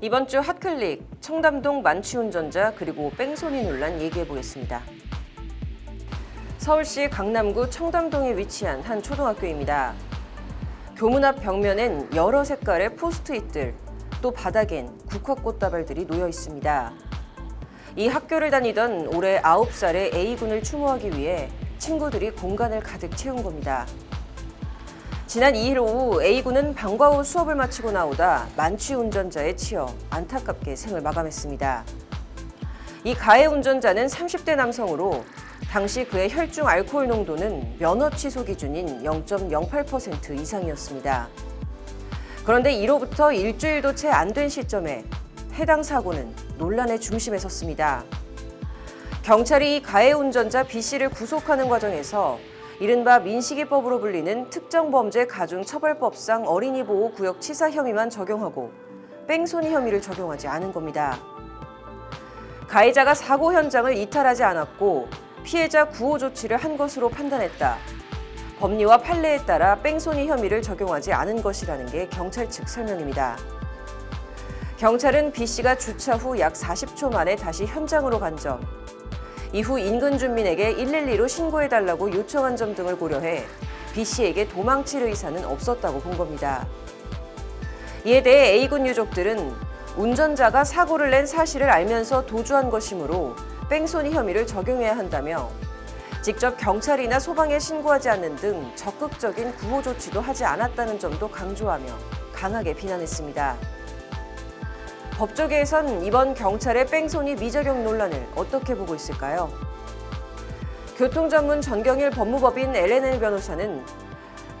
이번 주 핫클릭 청담동 만취운전자 그리고 뺑소니 논란 얘기해 보겠습니다. 서울시 강남구 청담동에 위치한 한 초등학교입니다. 교문 앞 벽면엔 여러 색깔의 포스트잇들, 또 바닥엔 국화꽃다발들이 놓여 있습니다. 이 학교를 다니던 올해 9살의 A군을 추모하기 위해 친구들이 공간을 가득 채운 겁니다. 지난 2일 오후 A군은 방과 후 수업을 마치고 나오다 만취 운전자에 치여 안타깝게 생을 마감했습니다. 이 가해 운전자는 30대 남성으로 당시 그의 혈중 알코올 농도는 면허 취소 기준인 0.08% 이상이었습니다. 그런데 이로부터 일주일도 채 안 된 시점에 해당 사고는 논란의 중심에 섰습니다. 경찰이 이 가해 운전자 B 씨를 구속하는 과정에서 이른바 민식이법으로 불리는 특정범죄 가중처벌법상 어린이 보호 구역 치사 혐의만 적용하고 뺑소니 혐의를 적용하지 않은 겁니다. 가해자가 사고 현장을 이탈하지 않았고 피해자 구호 조치를 한 것으로 판단했다. 법리와 판례에 따라 뺑소니 혐의를 적용하지 않은 것이라는 게 경찰 측 설명입니다. 경찰은 B 씨가 주차 후 약 40초 만에 다시 현장으로 간 점, 이후 인근 주민에게 112로 신고해달라고 요청한 점 등을 고려해 B 씨에게 도망칠 의사는 없었다고 본 겁니다. 이에 대해 A군 유족들은 운전자가 사고를 낸 사실을 알면서 도주한 것이므로 뺑소니 혐의를 적용해야 한다며 직접 경찰이나 소방에 신고하지 않는 등 적극적인 구호 조치도 하지 않았다는 점도 강조하며 강하게 비난했습니다. 법조계에선 이번 경찰의 뺑소니 미적용 논란을 어떻게 보고 있을까요? 교통 전문 전경일 법무법인 LNL 변호사는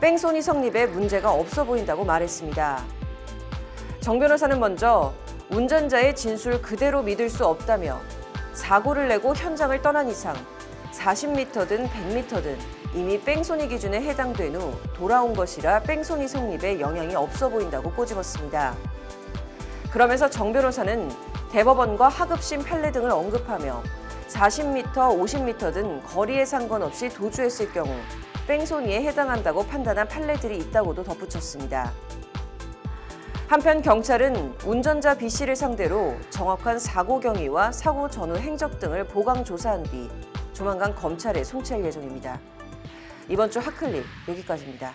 뺑소니 성립에 문제가 없어 보인다고 말했습니다. 정 변호사는 먼저 운전자의 진술 그대로 믿을 수 없다며 사고를 내고 현장을 떠난 이상 40m든 100m든 이미 뺑소니 기준에 해당된 후 돌아온 것이라 뺑소니 성립에 영향이 없어 보인다고 꼬집었습니다. 그러면서 정 변호사는 대법원과 하급심 판례 등을 언급하며 40m, 50m든 거리에 상관없이 도주했을 경우 뺑소니에 해당한다고 판단한 판례들이 있다고도 덧붙였습니다. 한편 경찰은 운전자 B 씨를 상대로 정확한 사고 경위와 사고 전후 행적 등을 보강 조사한 뒤 조만간 검찰에 송치할 예정입니다. 이번 주 핫클릭 여기까지입니다.